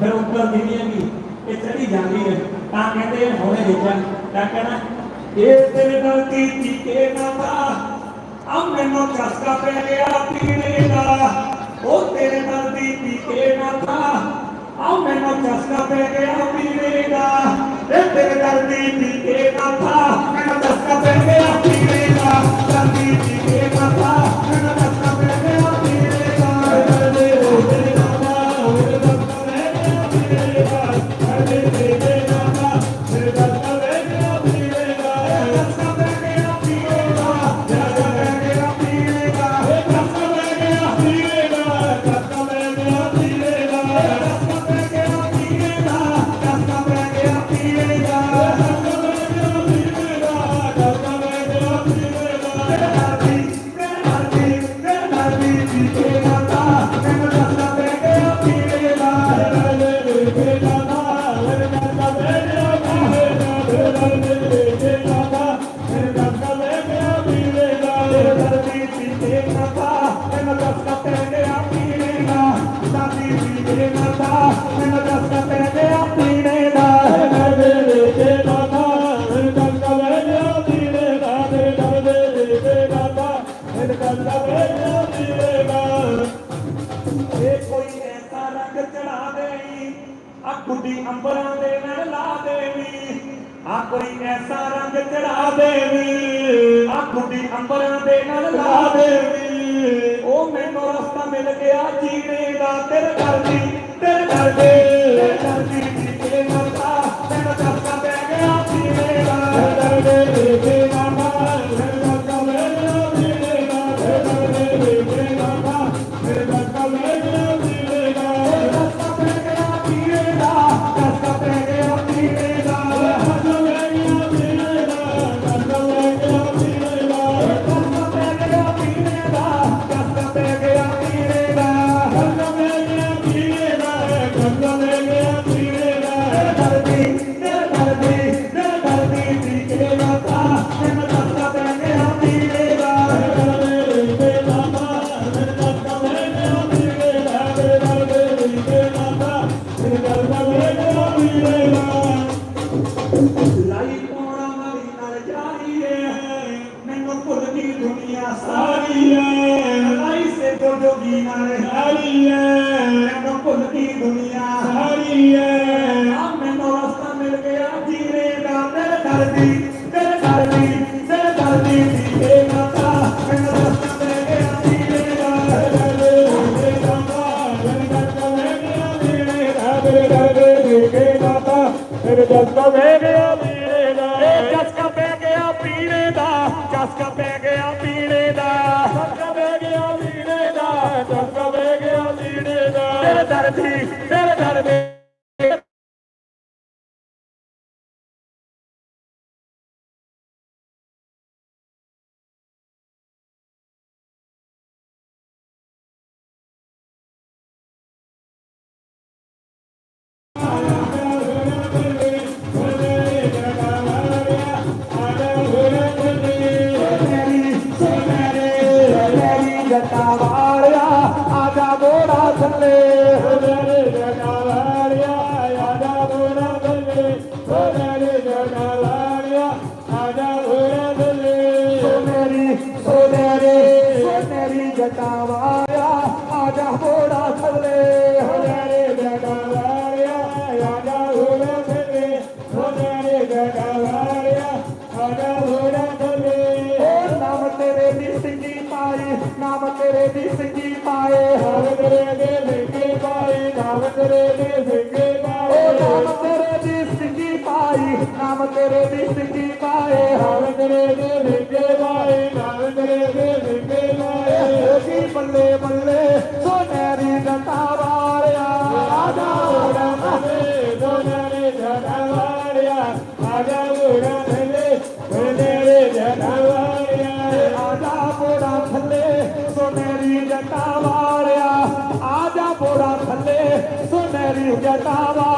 ਫਿਰ ਉੱਪਰ ਨਹੀਂ ਹੈਗੀ ਇਹ ਚੜੀ ਜਾਂਦੀ ਹੈ ਤਾਂ ਕਹਿੰਦੇ ਆ, ਹੁਣੇ ਦੇਖਿਆ ਤਾਂ ਕਹਿਣਾ ਇਹ ਤੇਰੇ ਨਾਲ ਕੀਤੀ ਕੇ ਨਾ ਤਾ ਆ ਮੈਨੂੰ ਚਸਕਾ ਪੈ ਗਿਆ ਪੀਣੇ ਦਾ ਉਹ ਤੇਰੇ ਨਾਲ ਦੀ ਪੀ ਕੇ ਨਾ ਤਾ ਆ ਮੈਨੂੰ ਚਸਕਾ ਪੈ ਗਿਆ ਪੀਣੇ ਦਾ ਇਹ ਤੇਰੇ ਨਾਲ ਦੀ ਪੀ ਕੇ ਨਾ ਚੜਾ ਦੇਵੀ ਆ ਗੁੱਡੀ ਅੰਬਰਾਂ ਦੇ ਨਾਲ ਲਾ ਦੇਵੀ ਉਹ ਮੈਨੂੰ ਰਸਤਾ ਮਿਲ ਗਿਆ ਜੀਣੇ ਦਾ। ਤੇਰੇ ਘਰ ਦੀ, ਤੇਰੇ ਘਰ ਦੇ। ਤੇਰੇ ਘਰ ਦੀ ਜੀਣੇ ਮਰਦਾ। ਮੈਨੂੰ ਚਸਕਾ ਪੈ ਗਿਆ ਜੀਣੇ ਦਾ। ਤੇਰੇ ਦੇ। दुनिया सारी है लड़ाई से तो डोगी मारे हारी है। खुद की दुनिया। सारी है। हमें तो रास्ता मिल गया जीने का तेरे घर भी मेरे घर का मेरे घर के जीने का मेरे घर का गया जीने का चस्का पे गया पीने का चस्का पे गांधी तेरे घर में राजा बोड़ा सबले हजारे जगा राजा बोड़ा सबले हजारे जगा राजा बोड़ा सबले नाम तेरे दिस की पाए नाम तेरे दिस की पाए। हर तेरे दिस पाए नाम तेरे दिस पाए। नाम तेरे दिस राम तेरे विष्णु पाए पाए पाए। बल्ले बल्ले, सोनेरी जटावारिया राजा राजा जटावारिया राजा बोरा थले आजा बोरा थले सुनहरी जटावा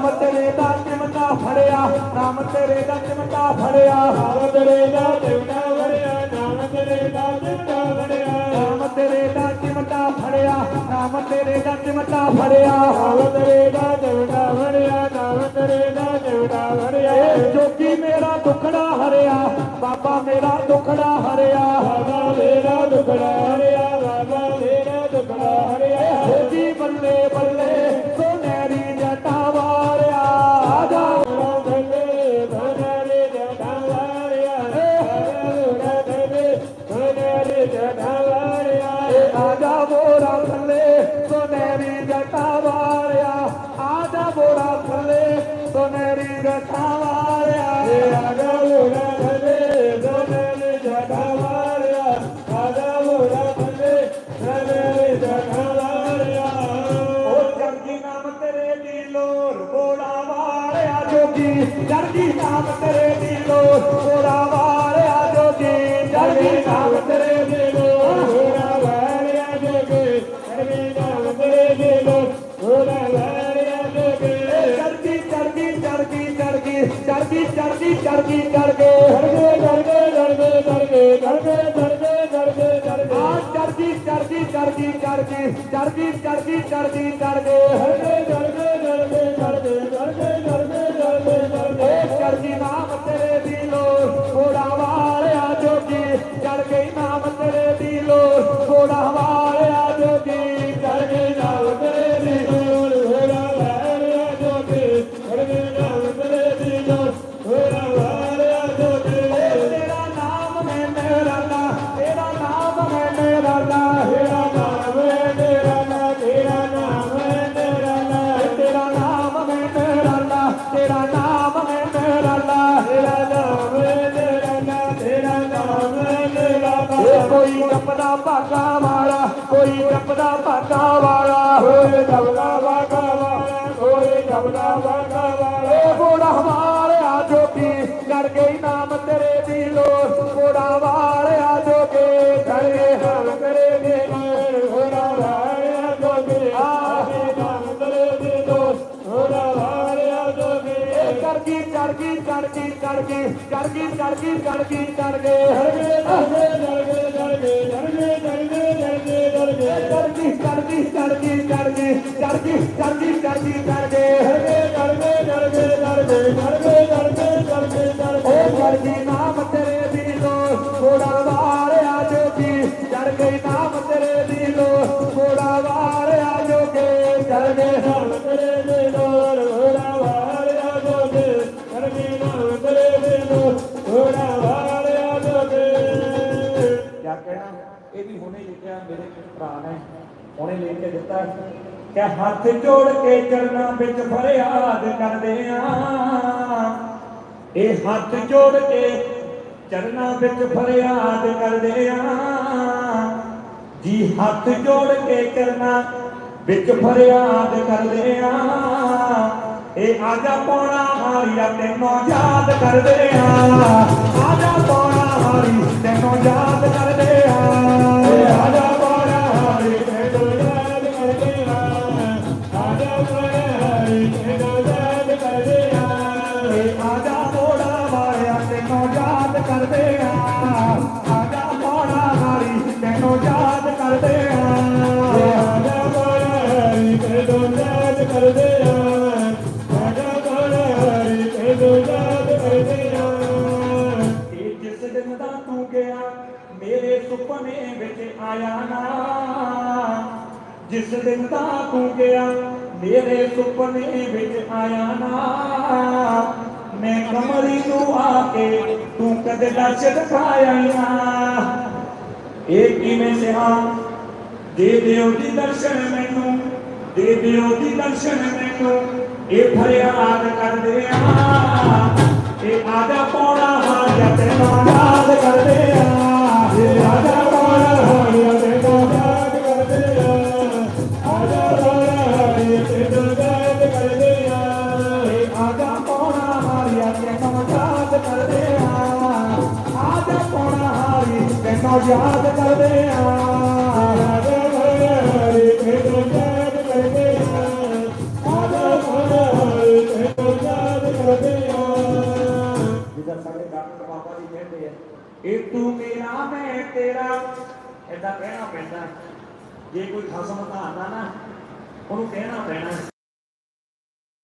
ਵਾਲਿਆ ਆਜਾ ਬੋੜਾ ਥੱਲੇ ਸੋਨੇਰੀ ਜਟਾ ਵਾਲਿਆ ਨਾਮ ਦਾ ਚਿਮਟਾ ਫੜਿਆ ਨਾਮ ਤੇਰੇ ਦਾ ਚਿਮਟਾ ਫੜਿਆ ਨਾਮ ਤੇਰੇ ਦਾ ਚਿਮਟਾ ਫੜਿਆ ਨਾਮ ਤੇਰੇ ਦਾ ਚਿਮਟਾ ਫੜਿਆ ਨਾਮ ਤੇਰੇ ਦਾ ਚਿਮਟਾ ਫੜਿਆ ਨਾਮ ਤੇਰੇ ਦਾ ਚਿਮਟਾ ਫੜਿਆ ਨਾਮ ਤੇਰੇ ਦਾ ਚਿਮਟਾ ਫੜਿਆ ਨਾਮ ਤੇਰੇ ਦਾ ਚਿਮਟਾ ਫੜਿਆ ਜੋਗੀ ਮੇਰਾ ਦੁਖੜਾ ਹਰਿਆ ਬਾਬਾ ਮੇਰਾ ਦੁਖੜਾ ਹਰਿਆ ਬਾਬਾ ਮੇਰਾ ਦੁਖੜਾ ਹਰਿਆ ਬੋਰਾ ਥੱਲੇ ਸੁਨਹਿਰੀ ਜਟਾ ਵਾਲਿਆ ਆ ਜਾ ਬੋਰਾ ਥੱਲੇ ਸੁਨਹਿਰੀ ਜਟਾ ਵਾਲਿਆ ਆ ਜਾ ਬੋਰਾ ਥੱਲੇ ਸੁਨਹਿਰੀ ਜਟਾ ਵਾਲਿਆ ਆ ਜਾ ਬੋਰਾ ਥੱਲੇ ਸੁਨਹਿਰੀ ਜਟਾ ਵਾਲਿਆ ਓ ਜਰਗੀ ਨਾਮ ਤੇਰੇ ਦੀ ਲੋਰ ਬੋਰਾ ਵਾਲਿਆ ਜੋਗੀ। ਜਰਗੀ ਨਾਮ ਤੇਰੇ ਦੀ ਲੋਰ ਬੋਰਾ ਵਾਲਿਆ ਚਰਜੀ ਚਰਗੇ ਚਰਗੇ ਚਰਗੇ ਚਰਗੇ ਚਰਗੇ ਚਰਗੇ ਚਰਗੇ ਚਰਗੇ ਆ ਚਰਜੀ ਚਰਜੀ ਚਰਜੀ ਚਰਜੀ ਚਰਜੀ ਚਰਜੀ ਚਰਜੀ ਚਰਗੇ ਹਰਗੇ ਚਰਗੇ ਜਪਦਾ ਭਾਗਾ ਵਾਲਾ ਕੋਈ ਜਪਦਾ ਭਾਗਾ ਵਾਲਾ। ਕੋਈ ਜਪਦਾ ਭਾਗਾ ਵਾਲਾ ਕੋਈ ਜਪਦਾ ਭਾਗਾ ਵਾਲਾ। ਏ ਬੋੜਾ ਵਾਲਿਆ ਜੋਗੀ ਚੜ ਗਈ ਨਾਮ ਤੇਰੇ ਦੀ ਲੋਰ ਬੋੜਾ ਵਾਲਿਆ ਜੋਗੀ ਚੜ ਗਏ ਨਾਮ ਤੇਰੇ ਦੀ ਲੋਰ ਬੋੜਾ ਵਾਲਿਆ ਜੋਗੀ ਆਹੇ ਨਾਮ ਤੇਰੇ ਦੀ ਲੋਰ ਬੋੜਾ ਵਾਲਿਆ ਜੋਗੀ। ਚੜ ਗਈ ਚੜ ਗਈ ਚੜ ਗਈ ਚੜ ਗਈ ਚੜ ਗਈ ਚੜ ਗਈ ਚੜ ਗਈ ਚੜ ਗਏ ਚੜ ਗਏ ਚੜ ਗਏ ਚੜ ਗਈ ਚੜ ਗਈ ਚੜ ਗਈ ਚੜ ਗਈ ਚੜ ਗਈ ਚੜ ਗਏ ਹਰਗੇ ਚੜ ਗਏ ਚੜ ਗਏ ਚੜ ਗਏ ਚੜ ਗਏ ਚੜ ਗਏ ਚੜ ਗਏ ਚੜ ਗਏ ਓ ਚੜ ਗਈ ਨਾਮ ਤੇਰੇ ਦੀ ਲੋ ਥੋੜਾ ਵਾਰਿਆ ਜੋਗੀ। ਚੜ ਗਈ ਨਾਮ ਤੇਰੇ ਦੀ ਲੋ ਥੋੜਾ ਵਾਰਿਆ ਜੋਗੀ। ਚੜ ਗਏ ਨਾਮ ਤੇਰੇ ਦੀ ਲੋ ਥੋੜਾ ਵਾਰਿਆ ਜੋਗੀ। ਚੜ ਗਈ ਨਾਮ ਤੇਰੇ ਦੀ ਲੋ ਥੋੜਾ ਵਾਰਿਆ ਜੋਗੀ। ਕਿਆ ਕਹਿਣਾ? ਇਹ ਵੀ ਹੁਣੇ ਲਿਖਿਆ, ਮੇਰੇ ਭਰਾ ਨੇ। ਹੁਣੇ ਲਿਖ ਕੇ ਦਿੱਤਾ ਕਿ ਹੱਥ ਜੋੜ ਕੇ ਚਰਨਾਂ ਵਿੱਚ ਫਰਿਆਦ ਕਰਦੇ ਆ। ਇਹ ਹੱਥ ਜੋੜ ਕੇ ਚਰਨਾਂ ਵਿੱਚ ਫਰਿਆਦ ਕਰਦੇ ਆ। ਜੀ ਹੱਥ ਜੋੜ ਕੇ ਚਰਨਾਂ ਵਿੱਚ ਫਰਿਆਦ ਕਰਦੇ ਆ। ਇਹ ਆਜਾ ਪੌਣਾ ਹਾਰੀਆ ਤੈਨੂੰ ਯਾਦ ਕਰਦੇ ਆ। ਆਜਾ ਪੌਣਾ ਹਾਰੀ, ਤੈਨੂੰ ਯਾਦ ਕੇ ਤੂੰ ਕਦੇ ਦਰਸ਼ ਦਿਖਾਇਆ ਨਾ। ਇਹ ਕਿਵੇਂ ਸਿਹਾ? ਦੇ ਦਿਓ ਦੀ ਦਰਸ਼ਨ ਮੈਨੂੰ, ਦੇ ਦਿਓ ਦੀ ਦਰਸ਼ਨ ਮੈਨੂੰ। ਇਹ ਫਰਿਆਦ ਕਰਦੇ ਆ। ਇਹ ਆਦਾ ਪੌੜਾ ਹਾਰਿਆ ਤੇ ਯਾਦ ਕਰਦੇ ਇਹ ਤੂੰ ਮੇਰਾ ਮੈਂ ਤੇਰਾ। ਏਦਾਂ ਕਹਿਣਾ ਪੈਂਦਾ। ਜੇ ਕੋਈ ਖਸਮ ਧਾਰਦਾ ਨਾ, ਉਹਨੂੰ ਕਹਿਣਾ ਪੈਣਾ।